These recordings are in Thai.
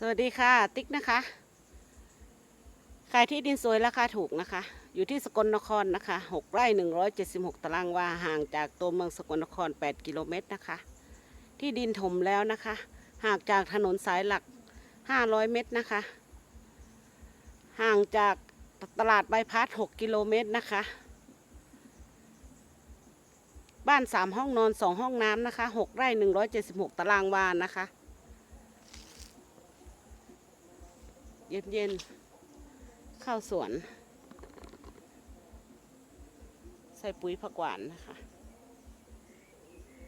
สวัสดีค่ะ ติ๊กนะคะขายที่ดินสวยราคาถูกนะคะ อยู่ที่สกลนครนะคะ 6 ไร่ 176 ตารางวา ห่างจากตัวเมืองสกลนคร 8 กิโลเมตรนะคะ ที่ดินถมแล้วนะคะ ห่างจากถนนสายหลัก 500 เมตรนะคะ ห่างจากตลาดใบพัด 6 กิโลเมตรนะคะ บ้าน 3 ห้องนอน 2 ห้องน้ำนะคะ 6 ไร่ 176 ตารางวานะคะ เย็นเย็นๆเข้าสวน ใส่ปุ๋ยผักหวานนะคะ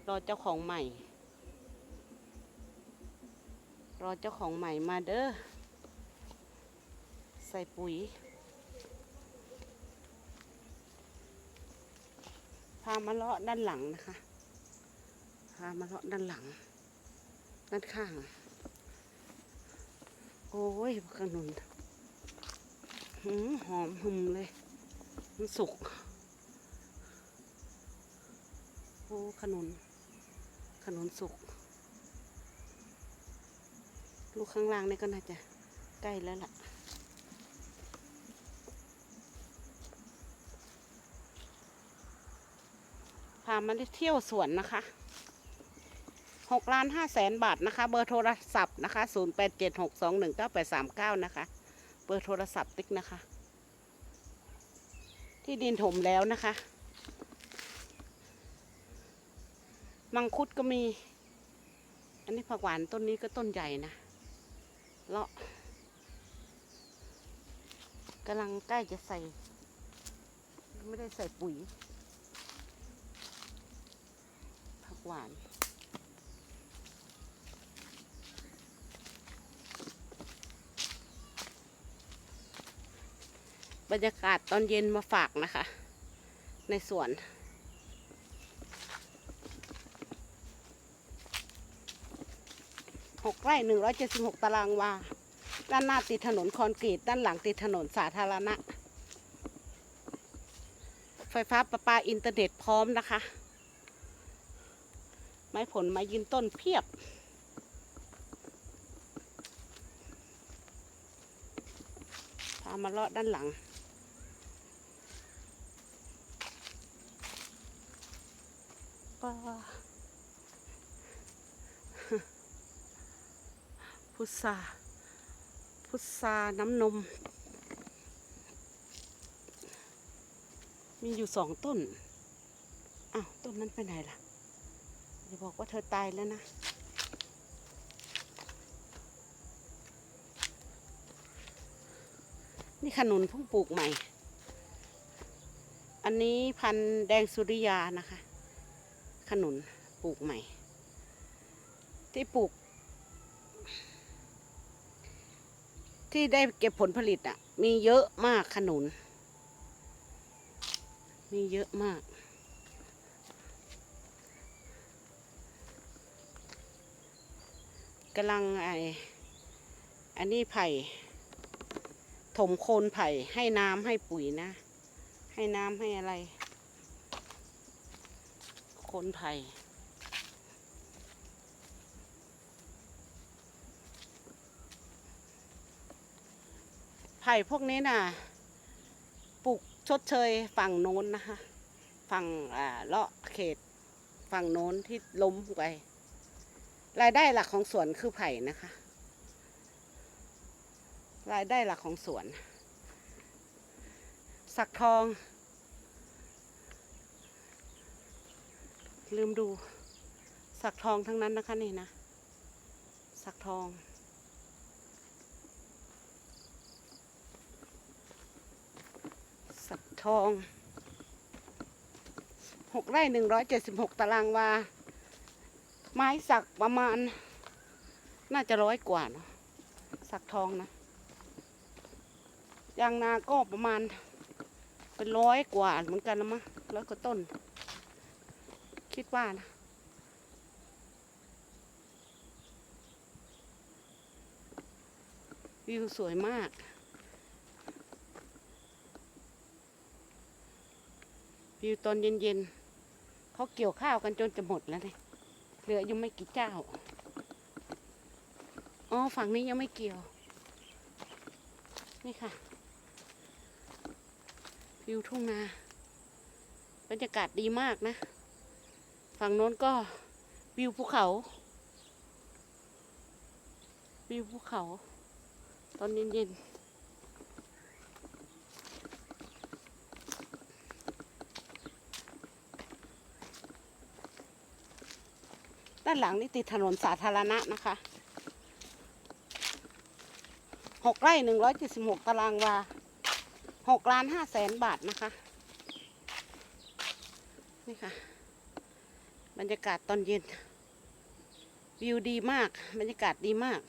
รอเจ้าของใหม่ รอเจ้าของใหม่มาเด้อ ใส่ปุ๋ย พามาเลาะด้านหลังนะคะ พามาเลาะด้านหลัง ด้านข้าง โอ้ยขนุนหืมหอมหึมเลย มันสุก โอ้ขนุน ขนุนสุก ลูกข้างล่างนี่ก็น่าจะใกล้แล้วล่ะพามาเที่ยวสวนนะคะ หกล้านห้าแสนบาทนะคะ เบอร์โทรศัพท์นะคะศูนย์แปดเจ็ดหกสองหนึ่งเก้าแปดสามเก้านะคะ เบอร์โทรศัพท์ติ๊กนะคะ ที่ดินถมแล้วนะคะ มังคุดก็มี อันนี้ผักหวานต้นนี้ก็ต้นใหญ่นะเลาะกำลังใกล้จะใส่ ไม่ได้ใส่ปุ๋ยผักหวาน บรรยากาศตอนเย็นมาฝากนะคะ ในสวน หกไร่หนึ่งร้อยเจ็ดสิบหกตารางวา ด้านหน้าติดถนนคอนกรีต ด้านหลังติดถนนสาธารณะ ไฟฟ้าประปาอินเทอร์เน็ตพร้อมนะคะ ไม้ผลไม้ยืนต้นเพียบพามาเลาะด้านหลัง ป้าพุทราพุทราน้ำนม มีอยู่สองต้น อ้าว ต้นนั้นไปไหนล่ะอย่าบอกว่าเธอตายแล้วนะนี่ขนุนเพิ่งปลูกใหม่ อันนี้พันธุ์แดงสุริยานะคะ ขนุนปลูกใหม่ ที่ปลูก ที่ได้เก็บผลผลิตอะ่ะ มีเยอะมากขนุน มีเยอะมาก กำลังไออันนี้ไผ่ ถมโคนไผ่ให้น้ำให้ปุ๋ยนะ ให้น้ำให้อะไร คนไผ่ไผ่พวกนี้น่ะปลูกชดเชยฝั่งโน้นนะคะฝั่งอ่าเลาะเขตฝั่งโน้นที่ล้มไป รายได้หลักของสวนคือไผ่นะคะ รายได้หลักของสวน สักทอง ลืมดู สักทองทั้งนั้นนะคะนี่นะ สักทอง สักทองหกไร่หนึ่งร้อยเจ็ดสิบหกตารางวา ไม้สักประมาณ น่าจะร้อยกว่าเนอะสักทองนะยางนาก็ประมาณเป็นร้อยกว่าเหมือนกันละมั้งร้อยกว่าต้น คิดว่านะวิวสวยมาก วิวตอนเย็นๆเขาเกี่ยวข้าวกันจนจะหมดแล้วเนี่ยเหลืออยู่ไม่กี่เจ้า อ๋อ ฝั่งนี้ยังไม่เกี่ยว นี่ค่ะ วิวทุ่งนา บรรยากาศดีมากนะ ฝั่งโน้นก็วิวภูเขา วิวภูเขา ตอนเย็นๆด้านหลังนี่ติดถนนสาธารณะนะคะหกไร่หนึ่งร้อยเจ็ดสิบหกตารางวาหกล้านห้าแสนบาทนะคะ นี่ค่ะ บรรยากาศตอนเย็น วิวดีมาก บรรยากาศดีมาก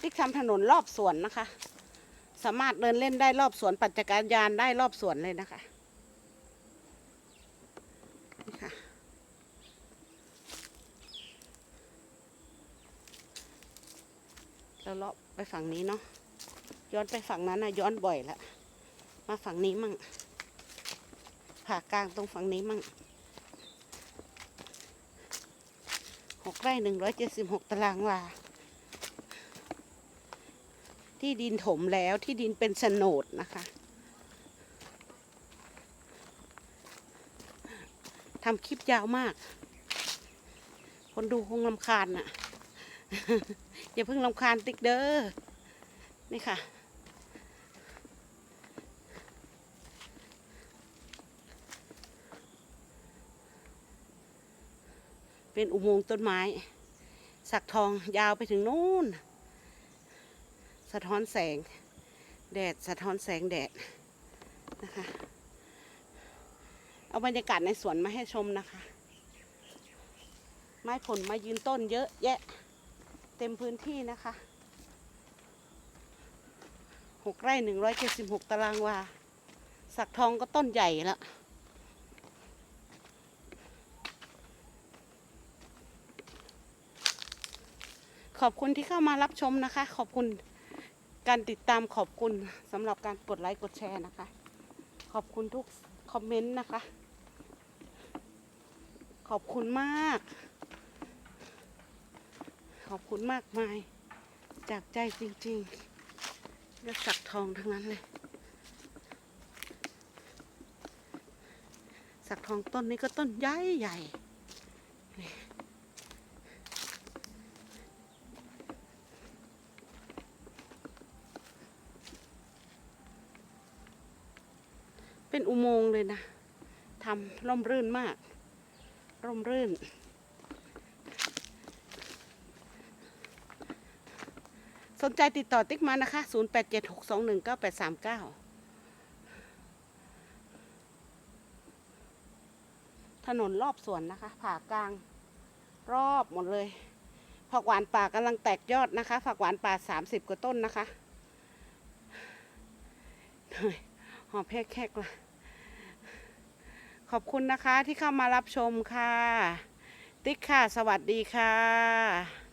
ติ๊กทำถนนรอบสวนนะคะ สามารถเดินเล่นได้รอบสวนปั่นจักรยานได้รอบสวนเลยนะคะนี่ค่ะเราเลาะไปฝั่งนี้เนาะย้อนไปฝั่งนั้นนะย้อนบ่อยละมาฝั่งนี้มั่งผ่ากลางตรงฝั่งนี้มั่ง หกไร่หนึ่งร้อยเจ็ดสิบหกตารางวา ที่ดินถมแล้วที่ดินเป็นโฉนดนะคะทำคลิปยาวมาก คนดูคงลำคาญน่ะ อย่าเพิ่งลำคาญติ๊กเด้อนี่ค่ะ เป็นอุโมงค์ต้นไม้ สักทองยาวไปถึงนู่น สะท้อนแสง แดดสะท้อนแสงแดดนะคะ เอาบรรยากาศในสวนมาให้ชมนะคะ ไม้ผลมายืนต้นเยอะแยะ เต็มพื้นที่นะคะหกไร่หนึ่งร้อยเจ็ดสิบหกตารางวา สักทองก็ต้นใหญ่แล้ว ขอบคุณที่เข้ามารับชมนะคะ ขอบคุณการติดตามขอบคุณสำหรับการกดไลค์กดแชร์นะคะ ขอบคุณทุกคอมเมนต์นะคะ ขอบคุณมาก ขอบคุณมากมาย จากใจจริงๆและสักทองทั้งนั้นเลย สักทองต้นนี้ก็ต้นใหญ่ใหญ่ เป็นอุโมงค์เลยนะทำร่มรื่นมาก ร่มรื่น สนใจติดต่อติ๊กมานะคะ 0876219839 ถนนรอบสวนนะคะ ผ่ากลางรอบหมดเลยผักหวานป่ากำลังแตกยอดนะคะผักหวานป่า30กว่าต้นนะคะเหนื่อยหอบแหกละ ขอบคุณนะคะที่เข้ามารับชมค่ะ ติ๊กค่ะ สวัสดีค่ะ